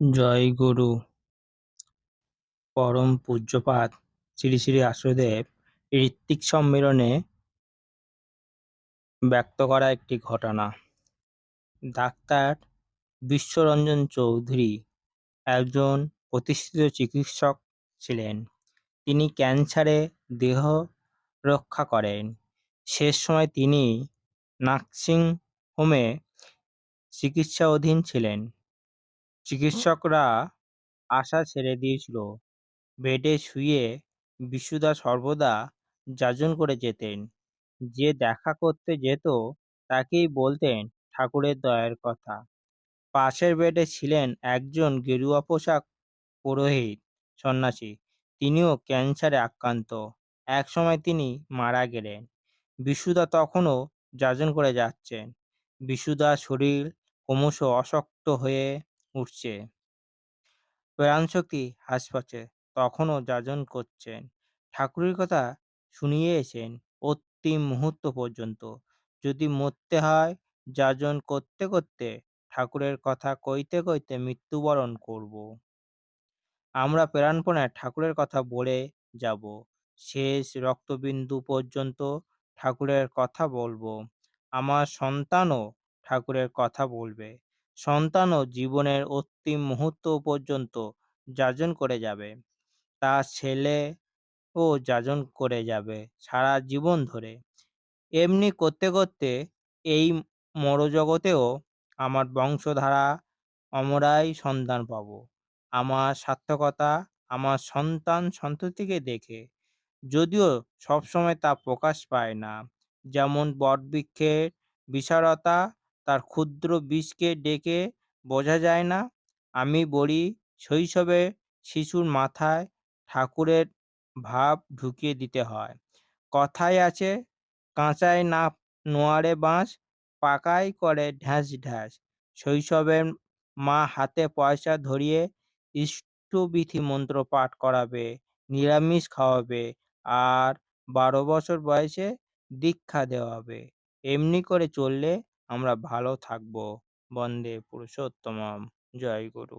জয় গুরু। পরম পূজ্যপাত শ্রী শ্রী আশুদেব ঋত্বিক সম্মেলনে ব্যক্ত করা একটি ঘটনা। ডাক্তার বিশ্বরঞ্জন চৌধুরী একজন প্রতিষ্ঠিত চিকিৎসক ছিলেন। তিনি ক্যান্সারে দেহ রক্ষা করেন। শেষ সময় তিনি নার্সিং হোমে চিকিৎসা অধীন ছিলেন। চিকিৎসকরা আশা ছেড়ে দিয়েছিল বেডে শুয়ে বিশুদা সর্বদা যাজন করে যেতেন। যে দেখা করতে যেত তাকেই বলতেন ঠাকুরের দয়ার কথা। পাশের বেডে ছিলেন একজন গেরুয়া পোশাক পুরোহিত, সন্ন্যাসী। তিনিও ক্যান্সারে আক্রান্ত। একসময় তিনি মারা গেলেন। বিশুদা তখনও যাজন করে যাচ্ছেন। বিশুদার শরীর ক্রমশ অশক্ত হয়ে উঠছে। প্রাণশক্তি হ্রাস পাচ্ছে। তখনও যাজন করছেন। ঠাকুরের কথা শুনিয়েছেন অন্তিম মুহূর্ত পর্যন্ত। যদি মরতে হয় যাজন করতে করতে ঠাকুরের কথা কইতে কইতে মৃত্যুবরণ করব। আমরা প্রাণপণে ঠাকুরের কথা বলে যাব। শেষ রক্তবিন্দু পর্যন্ত ঠাকুরের কথা বলব। আমার সন্তানও ঠাকুরের কথা বলবে। সন্তানও জীবনের অন্তিম মুহূর্ত পর্যন্ত যাজন করে যাবে। তার ছেলে ও যাজন করে যাবে সারা জীবন ধরে। এমনি করতে করতে এই মরজগতেও আমার বংশধারা আমরাই সন্তান পাব। আমার সার্থকতা, আমার সন্তান সন্ততিকে দেখে। যদিও সবসময় তা প্রকাশ পায় না। যেমন বটবৃক্ষের বিশালতা তার ক্ষুদ্র বিষকে ডেকে বোঝা যায় না। আমি বলি, শৈশবে শিশুর মাথায় ঠাকুরের ভাব ঢুকিয়ে দিতে হয়। কথায় আছে, কাঁচায় না নোয়ারে বাঁশ, পাকায় করে ঢ্যাঁস ঢ্যাঁস। শৈশবের মা হাতে পয়সা ধরিয়ে ইষ্টবিধি মন্ত্র পাঠ করাবে, নিরামিষ খাওয়াবে আর বারো বছর বয়সে দীক্ষা দেওয়াবে। এমনি করে চললে আমরা ভালো থাকব। বন্দে পুরুষোত্তমম। জয় গুরু।